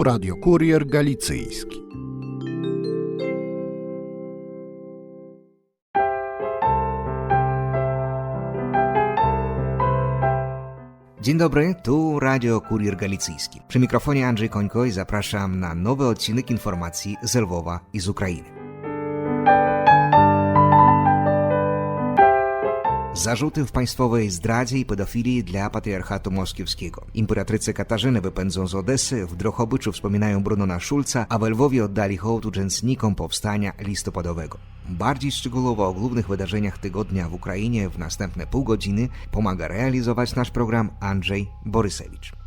Tu Radio Kurier Galicyjski. Dzień dobry, tu Radio Kurier Galicyjski. Przy mikrofonie Andrzej Końko i zapraszam na nowy odcinek informacji z Lwowa i z Ukrainy. Zarzuty w państwowej zdradzie i pedofilii dla patriarchatu moskiewskiego. Imperatrice Katarzyny wypędzą z Odessy, w Drohobyczu wspominają Brunona Szulca, a w Lwowie oddali hołd uczestnikom powstania listopadowego. Bardziej szczegółowo o głównych wydarzeniach tygodnia w Ukrainie w następne pół godziny pomaga realizować nasz program Andrzej Borysewicz.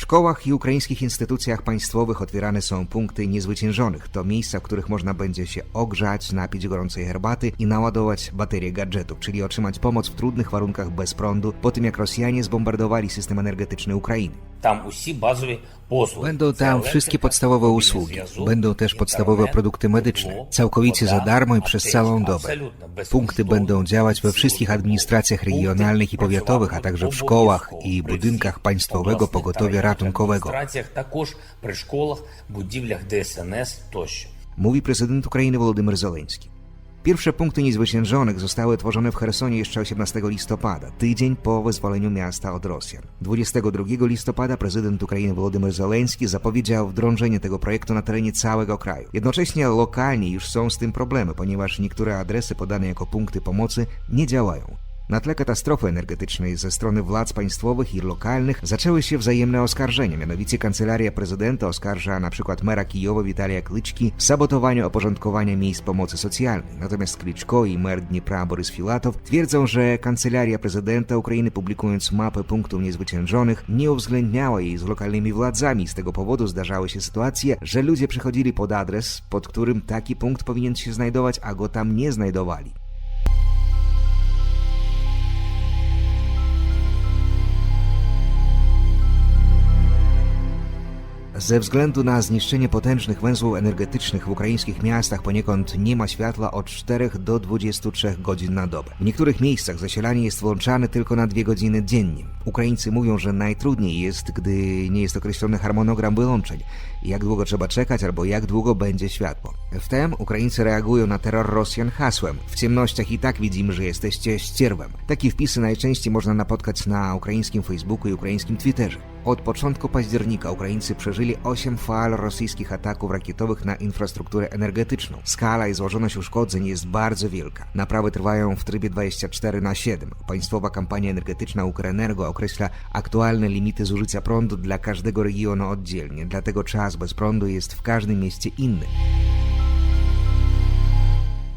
W szkołach i ukraińskich instytucjach państwowych otwierane są punkty niezwyciężonych. To miejsca, w których można będzie się ogrzać, napić gorącej herbaty i naładować baterie gadżetów, czyli otrzymać pomoc w trudnych warunkach bez prądu po tym, jak Rosjanie zbombardowali system energetyczny Ukrainy. Там усі базові послуги. Będą Це tam електрика, wszystkie podstawowe мобільний usługi. зв'язок, Będą też podstawowe інтернет, produkty medyczne, тепло, całkowicie za вода, darmo i przez аптечка. całą dobę. Абсолютно безкоштовно. Punkty będą działać we wszystkich administracjach regionalnych i powiatowych, a także w szkołach i budynkach państwowego pogotowia районних ratunkowego. адміністраціях, також при школах, будівлях ДСНС тощо. mówi prezydent Ukrainy Wolodymyr Zeleński. Pierwsze punkty niezwyciężonych zostały tworzone w Chersonie jeszcze 18 listopada, tydzień po wyzwoleniu miasta od Rosjan. 22 listopada prezydent Ukrainy Wolodymyr Zeleński zapowiedział wdrążenie tego projektu na terenie całego kraju. Jednocześnie lokalnie już są z tym problemy, ponieważ niektóre adresy podane jako punkty pomocy nie działają. Na tle katastrofy energetycznej ze strony władz państwowych i lokalnych zaczęły się wzajemne oskarżenia. Mianowicie Kancelaria Prezydenta oskarża przykład mera Kijowa Witalia Klyczki w sabotowaniu oporządkowania miejsc pomocy socjalnej. Natomiast Klyczko i mer Dniepra Borys Filatow twierdzą, że Kancelaria Prezydenta Ukrainy publikując mapę punktów niezwyciężonych nie uwzględniała jej z lokalnymi władzami. Z tego powodu zdarzały się sytuacje, że ludzie przychodzili pod adres, pod którym taki punkt powinien się znajdować, a go tam nie znajdowali. Ze względu na zniszczenie potężnych węzłów energetycznych w ukraińskich miastach poniekąd nie ma światła od 4 do 23 godzin na dobę. W niektórych miejscach zasilanie jest włączane tylko na dwie godziny dziennie. Ukraińcy mówią, że najtrudniej jest, gdy nie jest określony harmonogram wyłączeń, jak długo trzeba czekać albo jak długo będzie światło. Wtem Ukraińcy reagują na terror Rosjan hasłem W ciemnościach i tak widzimy, że jesteście ścierwem. Takie wpisy najczęściej można napotkać na ukraińskim Facebooku i ukraińskim Twitterze. Od początku października Ukraińcy przeżyli 8 fal rosyjskich ataków rakietowych na infrastrukturę energetyczną. Skala i złożoność uszkodzeń jest bardzo wielka. Naprawy trwają w trybie 24 na 7. Państwowa kampania energetyczna Ukrenergo określa aktualne limity zużycia prądu dla każdego regionu oddzielnie, dlatego czas bez prądu jest w każdym mieście inny.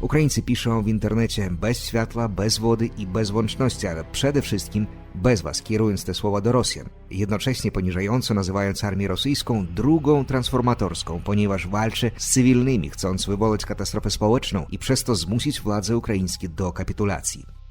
Ukraińcy piszą w internecie bez światła, bez wody i bez łączności, ale przede wszystkim bez was, kierując te słowa do Rosjan. Jednocześnie poniżająco nazywając armię rosyjską drugą transformatorską, ponieważ walczy z cywilnymi, chcąc wywołać katastrofę społeczną i przez to zmusić władze ukraińskie do kapitulacji.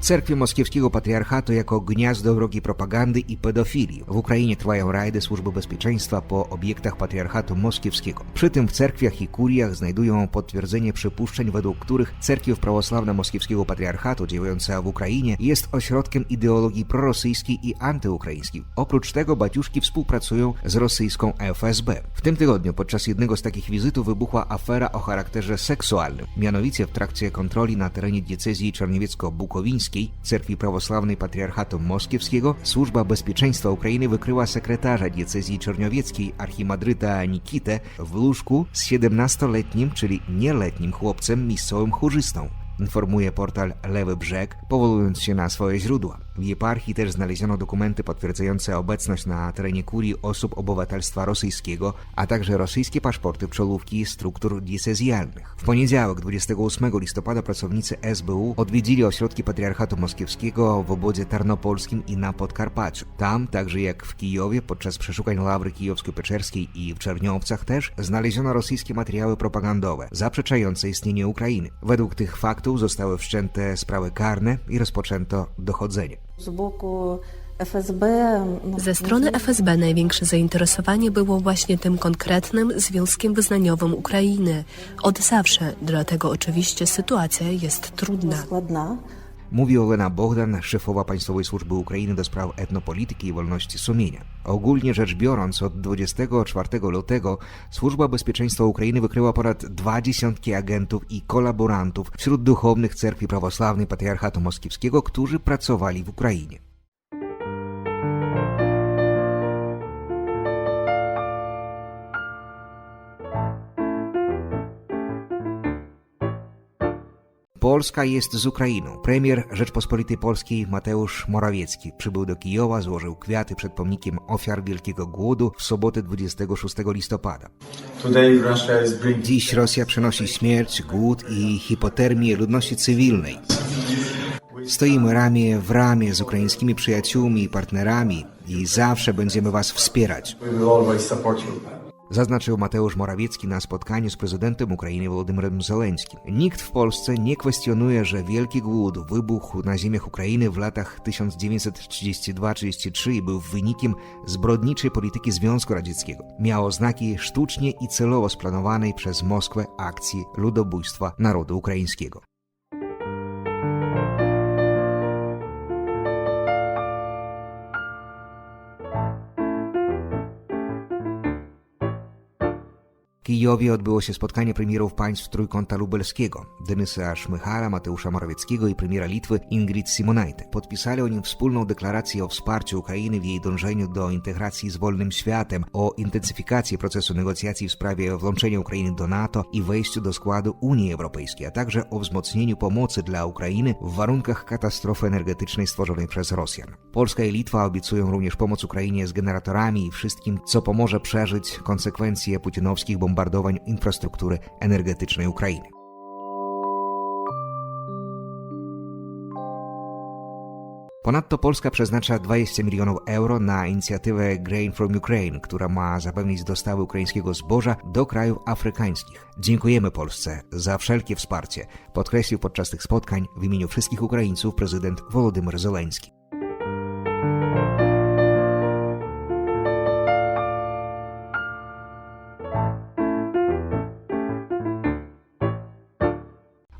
Cerkwie moskiewskiego patriarchatu jako gniazdo wrogiej propagandy i pedofilii. W Ukrainie trwają rajdy służby bezpieczeństwa po obiektach patriarchatu moskiewskiego. Przy tym w cerkwiach i kuriach znajdują potwierdzenie przypuszczeń, według których cerkiew prawosławna moskiewskiego patriarchatu działająca w Ukrainie jest ośrodkiem ideologii prorosyjskiej i antyukraińskiej. Oprócz tego baciuszki współpracują z rosyjską FSB. W tym tygodniu podczas jednego z takich wizytów wybuchła afera o charakterze seksualnym. Mianowicie w trakcie kontroli na terenie diecezji czerniewiecko-bukowińskiej Cerkwi Prawosławnej Patriarchatu Moskiewskiego Służba Bezpieczeństwa Ukrainy wykryła sekretarza diecezji czernowieckiej archimadryta Nikitę w łóżku z 17-letnim, czyli nieletnim chłopcem miejscowym chórzystą. Informuje portal Lewy Brzeg, powołując się na swoje źródła. W eparchii też znaleziono dokumenty potwierdzające obecność na terenie kurii osób obywatelstwa rosyjskiego, a także rosyjskie paszporty czołówki struktur diecezjalnych. W poniedziałek 28 listopada pracownicy SBU odwiedzili ośrodki Patriarchatu Moskiewskiego w obozie tarnopolskim i na Podkarpaciu. Tam, także jak w Kijowie, podczas przeszukań Lawry Kijowsko-Peczerskiej i w Czerniowcach też, znaleziono rosyjskie materiały propagandowe zaprzeczające istnienie Ukrainy. Według tych faktów zostały wszczęte sprawy karne i rozpoczęto dochodzenie. Ze strony FSB największe zainteresowanie było właśnie tym konkretnym związkiem wyznaniowym Ukrainy. Od zawsze, dlatego oczywiście sytuacja jest trudna. Mówi Olena Bogdan, szefowa Państwowej Służby Ukrainy do spraw etnopolityki i wolności sumienia. Ogólnie rzecz biorąc, od 24 lutego Służba Bezpieczeństwa Ukrainy wykryła ponad dwa dziesiątki agentów i kolaborantów wśród duchownych cerkwi prawosławnej Patriarchatu Moskiewskiego, którzy pracowali w Ukrainie. Polska jest z Ukrainą. Premier Rzeczpospolitej Polskiej Mateusz Morawiecki przybył do Kijowa, złożył kwiaty przed pomnikiem ofiar Wielkiego Głodu w sobotę 26 listopada. Dziś Rosja przynosi śmierć, głód i hipotermię ludności cywilnej. Stoimy ramię w ramię z ukraińskimi przyjaciółmi i partnerami i zawsze będziemy Was wspierać. Zaznaczył Mateusz Morawiecki na spotkaniu z prezydentem Ukrainy Wołodymyrem Zeleńskim. Nikt w Polsce nie kwestionuje, że Wielki Głód wybuchł na ziemiach Ukrainy w latach 1932-33 i był wynikiem zbrodniczej polityki Związku Radzieckiego. Miał oznaki sztucznie i celowo splanowanej przez Moskwę akcji ludobójstwa narodu ukraińskiego. Kijowie odbyło się spotkanie premierów państw Trójkąta Lubelskiego, Denysa Szmychara, Mateusza Morawieckiego i premiera Litwy Ingrid Simonajte. Podpisali oni wspólną deklarację o wsparciu Ukrainy w jej dążeniu do integracji z wolnym światem, o intensyfikacji procesu negocjacji w sprawie włączenia Ukrainy do NATO i wejściu do składu Unii Europejskiej, a także o wzmocnieniu pomocy dla Ukrainy w warunkach katastrofy energetycznej stworzonej przez Rosjan. Polska i Litwa obiecują również pomoc Ukrainie z generatorami i wszystkim, co pomoże przeżyć konsekwencje putinowskich bombardowań infrastruktury energetycznej Ukrainy. Ponadto Polska przeznacza 20 milionów euro na inicjatywę Grain from Ukraine, która ma zapewnić dostawy ukraińskiego zboża do krajów afrykańskich. Dziękujemy Polsce za wszelkie wsparcie, podkreślił podczas tych spotkań w imieniu wszystkich Ukraińców prezydent Wołodymyr Zeleński.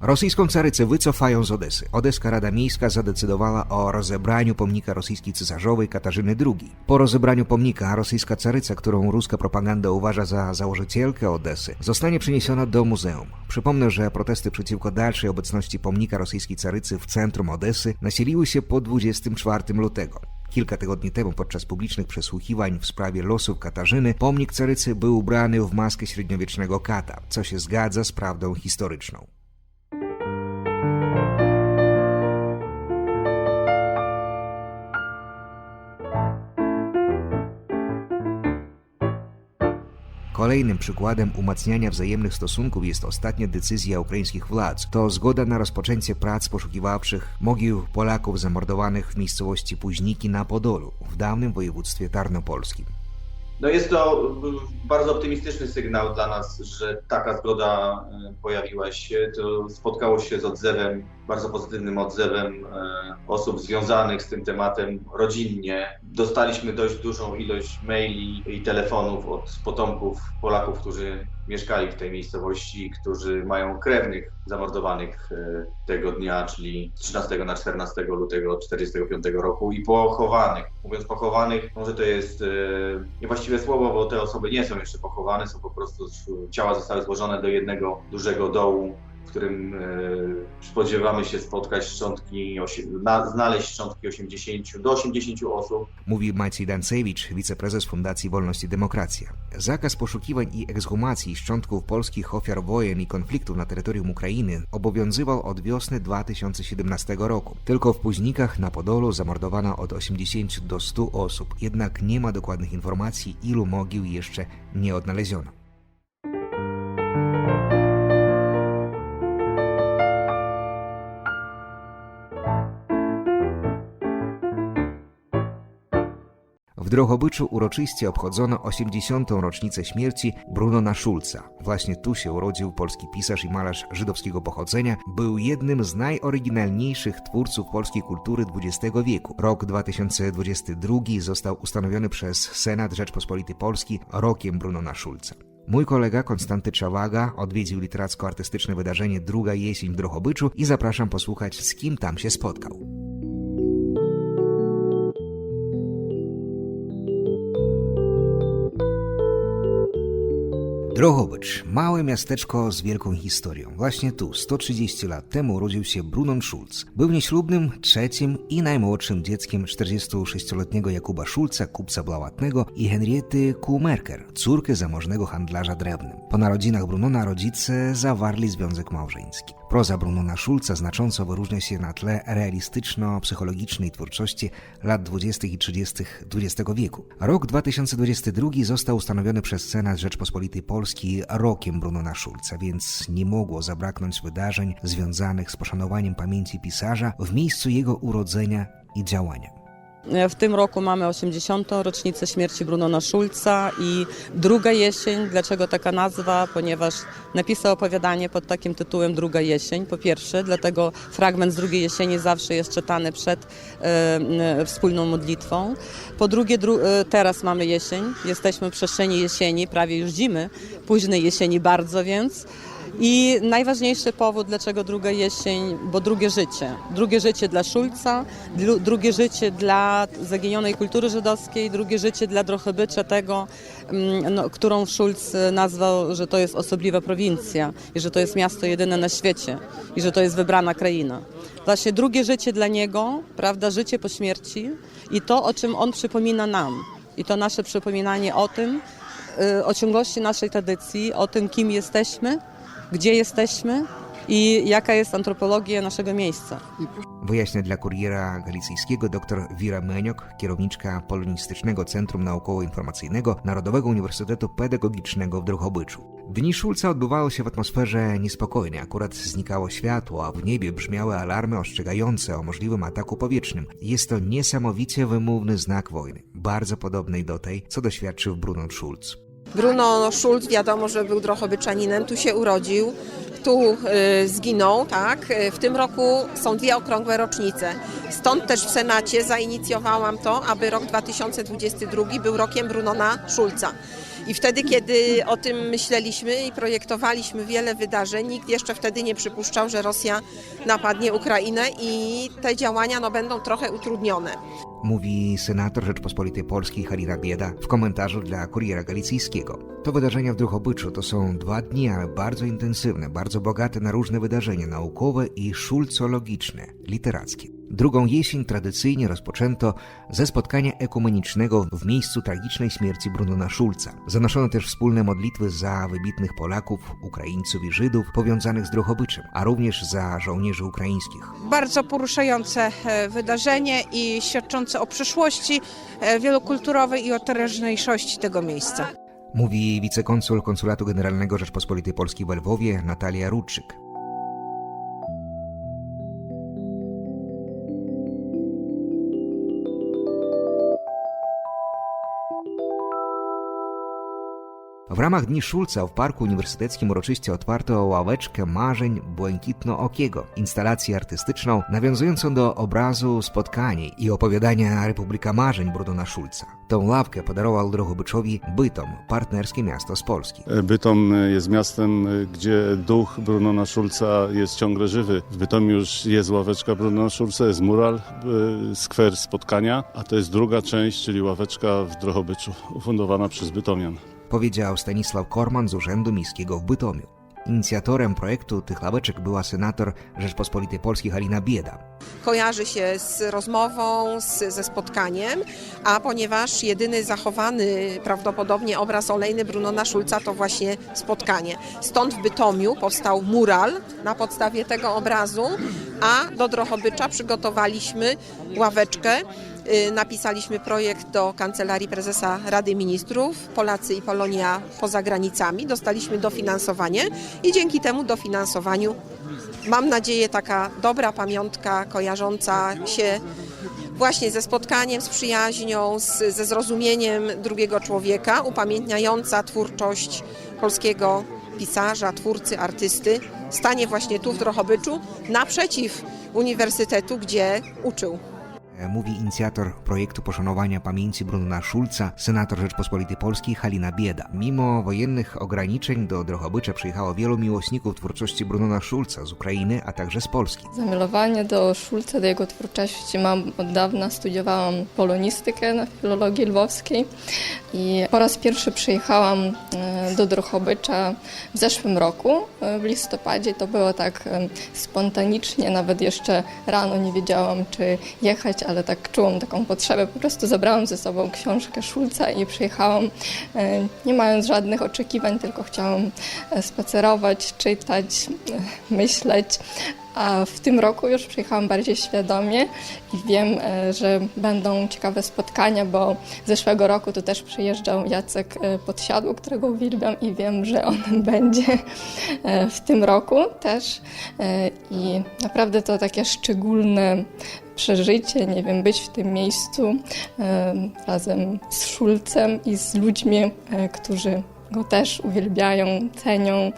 Rosyjską carycę wycofają z Odesy. Odeska Rada Miejska zadecydowała o rozebraniu pomnika rosyjskiej cesarzowej Katarzyny II. Po rozebraniu pomnika rosyjska caryca, którą ruska propaganda uważa za założycielkę Odesy, zostanie przeniesiona do muzeum. Przypomnę, że protesty przeciwko dalszej obecności pomnika rosyjskiej carycy w centrum Odesy nasiliły się po 24 lutego. Kilka tygodni temu podczas publicznych przesłuchiwań w sprawie losów Katarzyny pomnik carycy był ubrany w maskę średniowiecznego kata, co się zgadza z prawdą historyczną. Kolejnym przykładem umacniania wzajemnych stosunków jest ostatnia decyzja ukraińskich władz. To zgoda na rozpoczęcie prac poszukiwawczych mogił Polaków zamordowanych w miejscowości Późniki na Podolu, w dawnym województwie tarnopolskim. No jest to y, bardzo optymistyczny sygnał dla nas, że taka zgoda y, pojawiła się. To spotkało się z odzewem, bardzo pozytywnym odzewem y, osób związanych z tym tematem rodzinnie. Dostaliśmy dość dużą ilość maili i telefonów od potomków Polaków, którzy mieszkali w tej miejscowości, którzy mają krewnych zamordowanych y, tego dnia, czyli z 13 na 14 lutego 1945 roku i pochowanych. Mówiąc pochowanych, może to jest y, niewłaściwe słowo, bo te osoby nie są jeszcze pochowane, są po prostu ciała zostały złożone do jednego dużego dołu, w którym y, spodziewamy się spotkać szczątki, znaleźć szczątki 80 do 80 osób. Mówi Maciej Dancewicz, wiceprezes Fundacji Wolność i Demokracja. Zakaz poszukiwań i ekshumacji szczątków polskich ofiar wojen i konfliktów na terytorium Ukrainy obowiązywał od wiosny 2017 roku. Tylko w Późnikach na Podolu zamordowano od 80 do 100 osób, jednak nie ma dokładnych informacji, ilu mogił jeszcze nie odnaleziono. W Drohobyczu uroczyście obchodzono 80. rocznicę śmierci Brunona Schulza. Właśnie tu się urodził polski pisarz i malarz żydowskiego pochodzenia. Był jednym z najoryginalniejszych twórców polskiej kultury XX wieku. Rok 2022 został ustanowiony przez Senat Rzeczpospolitej Polski rokiem Brunona Schulza. Mój kolega Konstanty Czawaga odwiedził literacko-artystyczne wydarzenie Druga jesień w Drohobyczu i zapraszam posłuchać, z kim tam się spotkał. Drohobycz, małe miasteczko z wielką historią. Właśnie tu, 130 lat temu, urodził się Brunon Schulz. Był nieślubnym, trzecim i najmłodszym dzieckiem 46-letniego Jakuba Schulza, kupca blałatnego i Henriety Kuhmerker, córky zamożnego handlarza drewnem. Po narodzinach Brunona rodzice zawarli związek małżeński. Proza Brunona Schulza znacząco wyróżnia się na tle realistyczno-psychologicznej twórczości lat 20. i 30. XX wieku. Rok 2022 został ustanowiony przez Senat Rzeczpospolitej Polski rokiem Brunona Schulza, więc nie mogło zabraknąć wydarzeń związanych z poszanowaniem pamięci pisarza w miejscu jego urodzenia i działania. W tym roku mamy 80. rocznicę śmierci Brunona Schulza i druga jesień. Dlaczego taka nazwa? Ponieważ napisał opowiadanie pod takim tytułem Druga jesień. Po pierwsze, dlatego fragment z drugiej jesieni zawsze jest czytany przed e, e, wspólną modlitwą. Po drugie, dru, e, teraz mamy jesień. Jesteśmy w przestrzeni jesieni, prawie już zimy, późnej jesieni bardzo więc. I najważniejszy powód, dlaczego druga jesień, bo drugie życie. Drugie życie dla Szulca, dru- drugie życie dla zaginionej kultury żydowskiej, drugie życie dla Drohobycza tego, mm, no, którą Szulc nazwał, że to jest osobliwa prowincja i że to jest miasto jedyne na świecie i że to jest wybrana kraina. Właśnie drugie życie dla niego, prawda, życie po śmierci i to, o czym on przypomina nam. I to nasze przypominanie o tym, y, o ciągłości naszej tradycji, o tym, kim jesteśmy, gdzie jesteśmy i jaka jest antropologia naszego miejsca. Wyjaśnia dla kuriera galicyjskiego dr Wira Meniok, kierowniczka Polonistycznego Centrum Naukowo-Informacyjnego Narodowego Uniwersytetu Pedagogicznego w Drohobyczu. Dni Szulca odbywały się w atmosferze niespokojnej, akurat znikało światło, a w niebie brzmiały alarmy ostrzegające o możliwym ataku powietrznym. Jest to niesamowicie wymówny znak wojny, bardzo podobnej do tej, co doświadczył Bruno Schulz. Bruno Schulz wiadomo, że był drohobyczaninem, tu się urodził, tu y, zginął, tak. Y, W tym roku są dwie okrągłe rocznice. Stąd też w Senacie zainicjowałam to, aby rok 2022 był rokiem Brunona Schulza. I wtedy, kiedy o tym myśleliśmy i projektowaliśmy wiele wydarzeń, nikt jeszcze wtedy nie przypuszczał, że Rosja napadnie Ukrainę i te działania no, będą trochę utrudnione. Mówi senator Rzeczpospolitej Polskiej Halina Bieda w komentarzu dla Kuriera Galicyjskiego. To wydarzenia w Drohobyczu to są dwa dni, ale bardzo intensywne, bardzo bogate na różne wydarzenia naukowe i szulcologiczne, literackie. Drugą jesień tradycyjnie rozpoczęto ze spotkania ekumenicznego w miejscu tragicznej śmierci Brunona Szulca. Zanoszono też wspólne modlitwy za wybitnych Polaków, Ukraińców i Żydów powiązanych z Drohobyczem, a również za żołnierzy ukraińskich. bardzo poruszające e, wydarzenie i świadczące o przyszłości e, wielokulturowej i o teraźniejszości tego miejsca. Mówi wicekonsul Konsulatu Generalnego Rzeczpospolitej Polskiej w Lwowie Natalia Ruczyk. W ramach Dni Szulca w Parku Uniwersyteckim uroczyście otwarto ławeczkę marzeń Błękitno-Okiego, instalację artystyczną nawiązującą do obrazu spotkanie i opowiadania Republika Marzeń Brudona Szulca. Tą ławkę podarował Drohobyczowi Bytom, partnerskie miasto z Polski. Bytom jest miastem, gdzie duch Brunona Szulca jest ciągle żywy. W Bytomiu już jest ławeczka Brunona Szulca, jest mural, y, skwer spotkania, a to jest druga część, czyli ławeczka w Drohobyczu, ufundowana przez Bytomian. Powiedział Stanisław Korman z Urzędu Miejskiego w Bytomiu. Inicjatorem projektu tych ławeczek była senator Rzeczpospolitej Polskiej Halina Bieda. kojarzy się z rozmową, z, ze spotkaniem, a ponieważ jedyny zachowany prawdopodobnie obraz olejny Brunona Szulca to właśnie spotkanie. Stąd w Bytomiu powstał mural na podstawie tego obrazu, a do Drohobycza przygotowaliśmy ławeczkę. Y, Napisaliśmy projekt do Kancelarii Prezesa Rady Ministrów, Polacy i Polonia poza granicami. Dostaliśmy dofinansowanie i dzięki temu dofinansowaniu mam nadzieję, taka dobra pamiątka kojarząca się właśnie ze spotkaniem, z przyjaźnią, z, ze zrozumieniem drugiego człowieka, upamiętniająca twórczość polskiego pisarza, twórcy, artysty, stanie właśnie tu w Drohobyczu naprzeciw uniwersytetu, gdzie uczył. Mówi inicjator projektu poszanowania pamięci Brunona Szulca, senator Rzeczpospolitej Polskiej Halina Bieda. Mimo wojennych ograniczeń do Drohobycza przyjechało wielu miłośników twórczości Brunona Szulca z Ukrainy, a także z Polski. Zamilowanie do Szulca, do jego twórczości mam od dawna. Studiowałam polonistykę na Filologii Lwowskiej i po raz pierwszy przyjechałam e, do Drohobycza w zeszłym roku, e, w listopadzie. To było tak e, spontanicznie, nawet jeszcze rano nie wiedziałam, czy jechać, ale tak czułam taką potrzebę. Po prostu zabrałam ze sobą książkę Szulca i przyjechałam e, nie mając żadnych oczekiwań, tylko chciałam e, spacerować, czytać, e, myśleć. A w tym roku już przyjechałam bardziej świadomie i wiem, że będą ciekawe spotkania, bo zeszłego roku tu też przyjeżdżał Jacek Podsiadło, którego uwielbiam i wiem, że on będzie w tym roku też. I naprawdę to takie szczególne przeżycie, nie wiem, być w tym miejscu razem z Szulcem i z ludźmi, e, którzy go też uwielbiają, cenią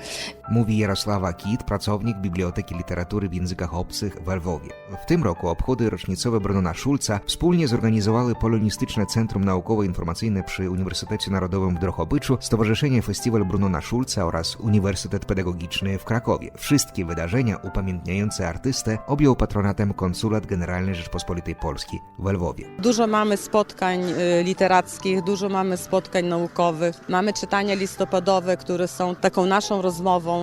Mówi Jarosława Kit, pracownik Biblioteki Literatury w językach obcych w Lwowie. W tym roku obchody rocznicowe Brunona Szulca wspólnie zorganizowały Polonistyczne Centrum Naukowo-Informacyjne przy Uniwersytecie Narodowym w Drohobyczu, Stowarzyszenie Festiwal Brunona Szulca oraz Uniwersytet Pedagogiczny w Krakowie. Wszystkie wydarzenia upamiętniające artystę objął patronatem Konsulat Generalny Rzeczpospolitej Polskiej w Lwowie. Dużo mamy spotkań y, literackich, dużo mamy spotkań naukowych, mamy czytania listopadowe, które są taką naszą rozmową,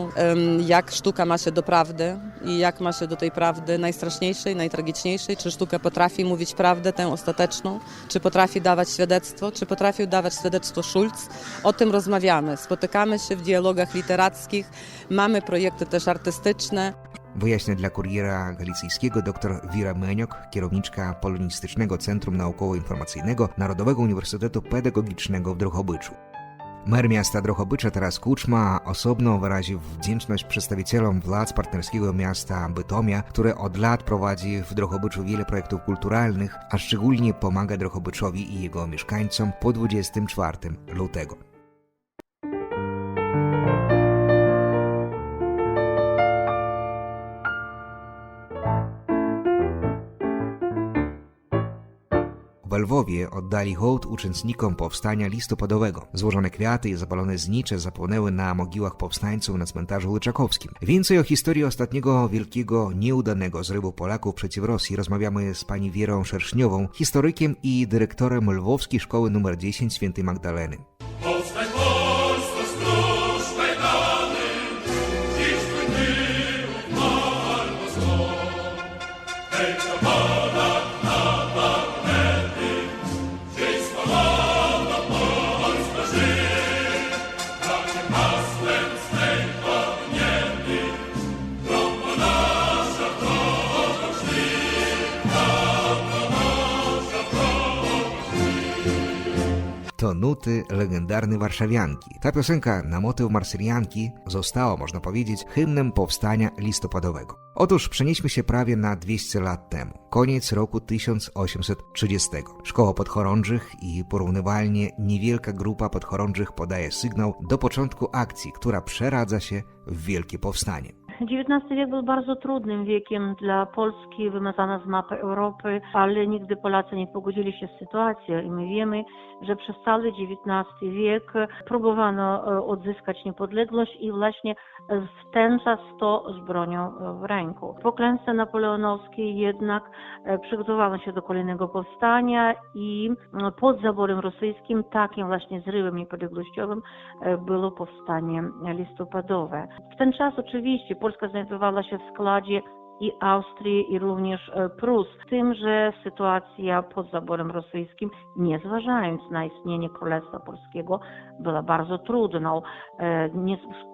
jak sztuka ma się do prawdy i jak ma się do tej prawdy najstraszniejszej, najtragiczniejszej, czy sztuka potrafi mówić prawdę, tę ostateczną, czy potrafi dawać świadectwo, czy potrafił dawać świadectwo Schulz. O tym rozmawiamy, spotykamy się w dialogach literackich, mamy projekty też artystyczne, Wyjaśnia dla kuriera galicyjskiego dr Wira Meniok, kierowniczka Polonistycznego Centrum Naukowo-Informacyjnego Narodowego Uniwersytetu Pedagogicznego w Drohobyczu. Mer miasta Drohobycza Taras Kuczma osobno wyraził wdzięczność przedstawicielom władz partnerskiego miasta Bytomia, które od lat prowadzi w Drohobyczu wiele projektów kulturalnych, a szczególnie pomaga Drohobyczowi i jego mieszkańcom po 24 lutego. W Lwowie oddali hołd uczestnikom powstania listopadowego. Złożone kwiaty i zapalone znicze zapłonęły na mogiłach powstańców na cmentarzu Łyczakowskim. Więcej o historii ostatniego wielkiego, nieudanego zrywu Polaków przeciw Rosji rozmawiamy z pani Wierą Szerszniową, historykiem i dyrektorem Lwowskiej Szkoły nr 10 Świętej Magdaleny. Nuty legendarnej warszawianki. Ta piosenka na motyw marsyljanki została, można powiedzieć, hymnem powstania listopadowego. Otóż przenieśmy się prawie na 200 lat temu. Koniec roku 1830. Szkoła podchorążych i porównywalnie niewielka grupa podchorążych podaje sygnał do początku akcji, która przeradza się w wielkie powstanie. XIX wiek był bardzo trudnym wiekiem dla Polski, wymazana z mapy Europy, ale nigdy Polacy nie pogodzili się z sytuacją i my wiemy, że przez cały XIX wiek próbowano e, odzyskać niepodległość i właśnie w ten czas to z bronią w ręku. Po klęsce napoleonowskiej jednak e, przygotowano się do kolejnego powstania i e, pod zaborem rosyjskim takim właśnie zrywem niepodległościowym e, było powstanie listopadowe. W ten czas oczywiście Polska znajdowała się w składzie i Austrii, i również e, Prus. Z tym, że sytuacja pod zaborem rosyjskim, nie zważając na istnienie Królestwa Polskiego, była bardzo trudną. E,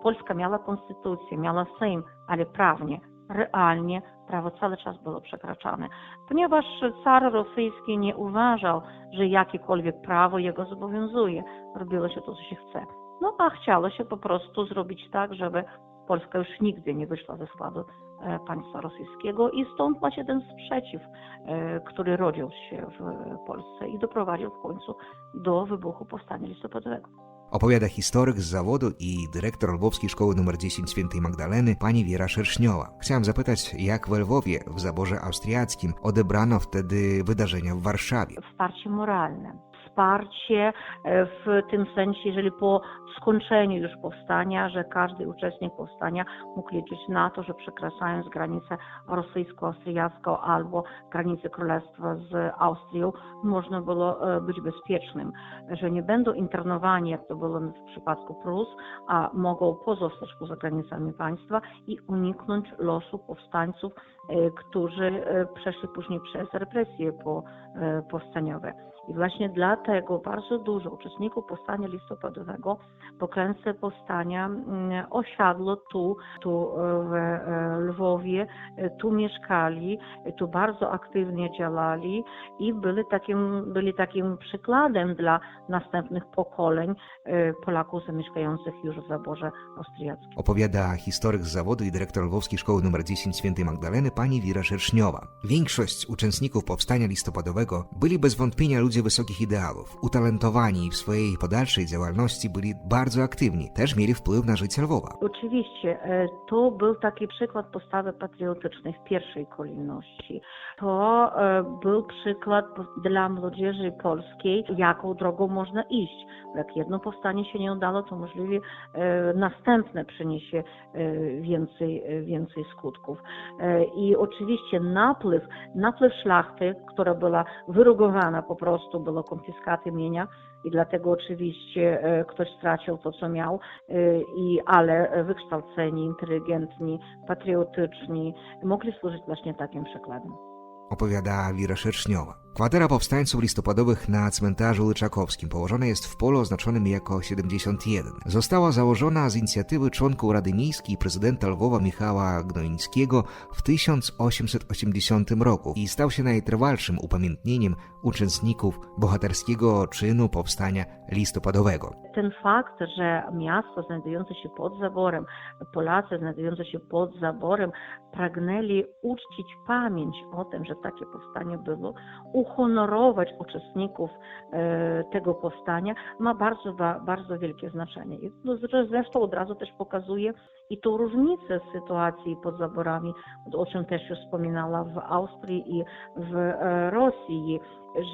Polska miała konstytucję, miała Sejm, ale prawnie, realnie prawo cały czas było przekraczane. Ponieważ car rosyjski nie uważał, że jakiekolwiek prawo jego zobowiązuje, robiło się to, co się chce. No a chciało się po prostu zrobić tak, żeby Polska już nigdy nie wyszła ze składu e, państwa rosyjskiego i stąd właśnie ten sprzeciw, e, który rodził się w Polsce i doprowadził w końcu do wybuchu powstania listopadowego. Opowiada historyk z zawodu i dyrektor Lwowskiej Szkoły nr 10 Świętej Magdaleny, pani Wiera Szerszniowa. Chciałem zapytać, jak w Lwowie, w zaborze austriackim, odebrano wtedy wydarzenia w Warszawie. Wsparcie moralne. Wsparcie e, w tym sensie, jeżeli po skończeniu już powstania, że każdy uczestnik powstania mógł liczyć na to, że przekraczając granicę rosyjsko-austriacką albo granicę królestwa z Austrią, można było e, być bezpiecznym, że nie będą internowani, jak to było w przypadku Prus, a mogą pozostać poza granicami państwa i uniknąć losu powstańców, e, którzy przeszli później przez represje po, powstaniowe. I właśnie dlatego bardzo dużo uczestników powstania listopadowego po klęsce powstania mm, osiadło tu, tu e, w e, Lwowie, e, tu mieszkali, tu bardzo aktywnie działali i byli takim, byli takim przykładem dla następnych pokoleń Polaków zamieszkających już w zaborze austriackim. Opowiada historyk z zawodu i dyrektor Lwowskiej Szkoły nr 10 Świętej Magdaleny, pani Wira Szerszniowa. Większość uczestników powstania listopadowego byli bez wątpienia ludzie wysokich ideałów, utalentowani i w swojej podalszej działalności byli bardzo aktywni, też mieli wpływ na życie Lwowa. Oczywiście, e, to był taki przykład postawy patriotycznej w pierwszej kolejności. To e, był przykład dla młodzieży polskiej, jaką drogą można iść. Jak jedno powstanie się nie udało, to możliwie e, następne przyniesie więcej, więcej skutków. I oczywiście napływ, napływ szlachty, która była wyrugowana po prostu, było konfiskaty mienia, i dlatego oczywiście e, ktoś stracił to, co miał, e, i, ale wykształceni, inteligentni, patriotyczni mogli służyć właśnie takim przykładem. Opowiada Wira Szerszniowa. Kwatera powstańców listopadowych na cmentarzu Lyczakowskim położona jest w polu oznaczonym jako 71. Została założona z inicjatywy członków Rady Miejskiej prezydenta Lwowa Michała Gnoińskiego w 1880 roku i stał się najtrwalszym upamiętnieniem uczestników bohaterskiego czynu powstania listopadowego. Ten fakt, że miasto znajdujące się pod zaborem, Polacy znajdujące się pod zaborem, pragnęli uczcić pamięć o tym, że takie powstanie było, uhonorować uczestników e, tego powstania, ma bardzo, ba- bardzo wielkie znaczenie. I zresztą od razu też pokazuje i tą różnicę sytuacji pod zaborami, o czym też już wspominała w Austrii i w e, Rosji,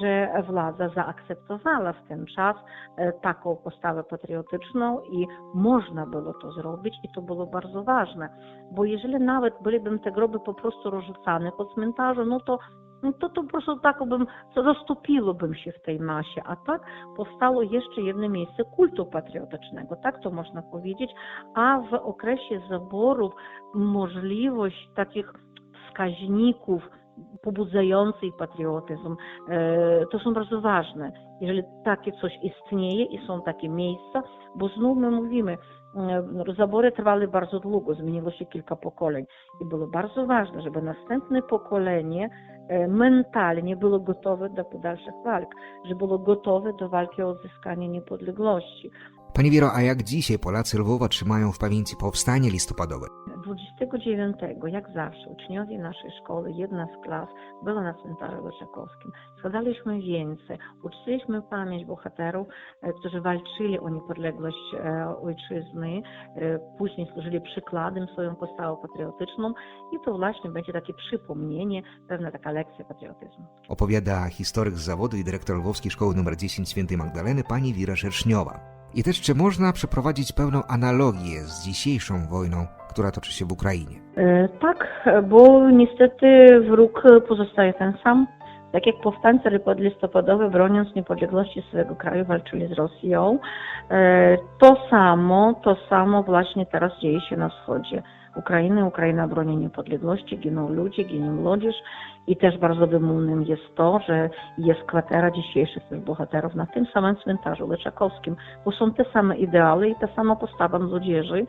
że władza zaakceptowała w ten czas e, taką postawę patriotyczną i można było to zrobić i to było bardzo ważne, bo jeżeli nawet byliby te groby po prostu rozrzucane po cmentarzu, no to no to, to po prostu tak bym, roztopiłbym się w tej masie, a tak powstało jeszcze jedno miejsce kultu patriotycznego, tak to można powiedzieć, a w okresie zaborów możliwość takich wskaźników pobudzających patriotyzm, e, to są bardzo ważne. Jeżeli takie coś istnieje i są takie miejsca, bo znów my mówimy, e, zabory trwały bardzo długo, zmieniło się kilka pokoleń i było bardzo ważne, żeby następne pokolenie e, mentalnie było gotowe do dalszych walk, że było gotowe do walki o odzyskanie niepodległości. Pani Wiero, a jak dzisiaj Polacy Lwowa trzymają w pamięci powstanie listopadowe? 29, jak zawsze, uczniowie naszej szkoły, jedna z klas była na cmentarzu Leszakowskim. Składaliśmy więcej, uczciliśmy pamięć bohaterów, e, którzy walczyli o niepodległość e, ojczyzny, e, później służyli przykładem swoją postawą patriotyczną i to właśnie będzie takie przypomnienie, pewna taka lekcja patriotyzmu. Opowiada historyk z zawodu i dyrektor Lwowskiej Szkoły nr 10 Świętej Magdaleny, pani Wira Szerszniowa. I też czy można przeprowadzić pełną analogię z dzisiejszą wojną, która toczy się w Ukrainie? E, Tak, bo niestety wróg pozostaje ten sam. Tak jak powstańcy listopadowe, broniąc niepodległości swojego kraju, walczyli z Rosją. E, To samo, to samo właśnie teraz dzieje się na wschodzie Ukrainy. Ukraina broni niepodległości, giną ludzie, ginie młodzież i też bardzo wymownym jest to, że jest kwatera dzisiejszych bohaterów na tym samym cmentarzu Leczakowskim, bo są te same ideały i ta sama postawa młodzieży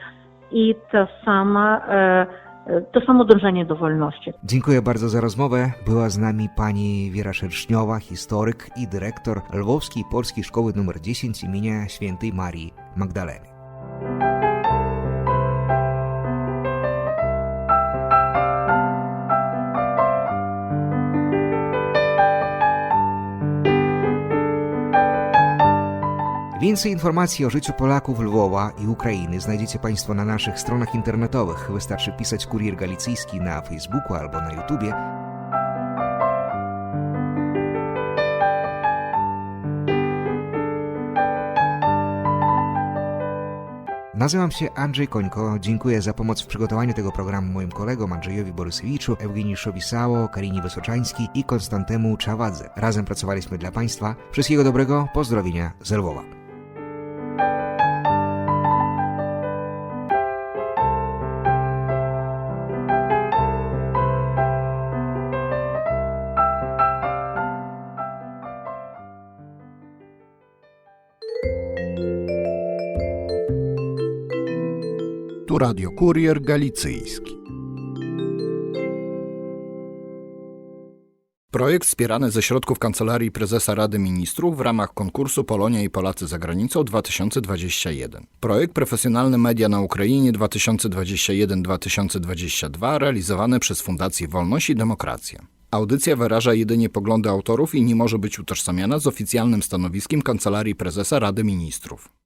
i ta sama, e, e, to samo dążenie do wolności. Dziękuję bardzo za rozmowę. Była z nami pani Wiera Szerszniowa, historyk i dyrektor Lwowskiej Polskiej Szkoły nr 10 imienia Świętej Marii Magdaleny. Więcej informacji o życiu Polaków Lwowa i Ukrainy znajdziecie Państwo na naszych stronach internetowych. Wystarczy pisać Kurier Galicyjski na Facebooku albo na YouTubie. Nazywam się Andrzej Końko. Dziękuję za pomoc w przygotowaniu tego programu moim kolegom Andrzejowi Borysowiczu, Eugeniuszowi Sało, Karinie Wysoczański i Konstantemu Czawadze. Razem pracowaliśmy dla Państwa. Wszystkiego dobrego, pozdrowienia z Lwowa. Radio Kurier Galicyjski. Projekt wspierany ze środków Kancelarii Prezesa Rady Ministrów w ramach konkursu Polonia i Polacy za granicą 2021. Projekt Profesjonalne Media na Ukrainie 2021-2022 realizowany przez Fundację Wolność i Demokracja. Audycja wyraża jedynie poglądy autorów i nie może być utożsamiana z oficjalnym stanowiskiem Kancelarii Prezesa Rady Ministrów.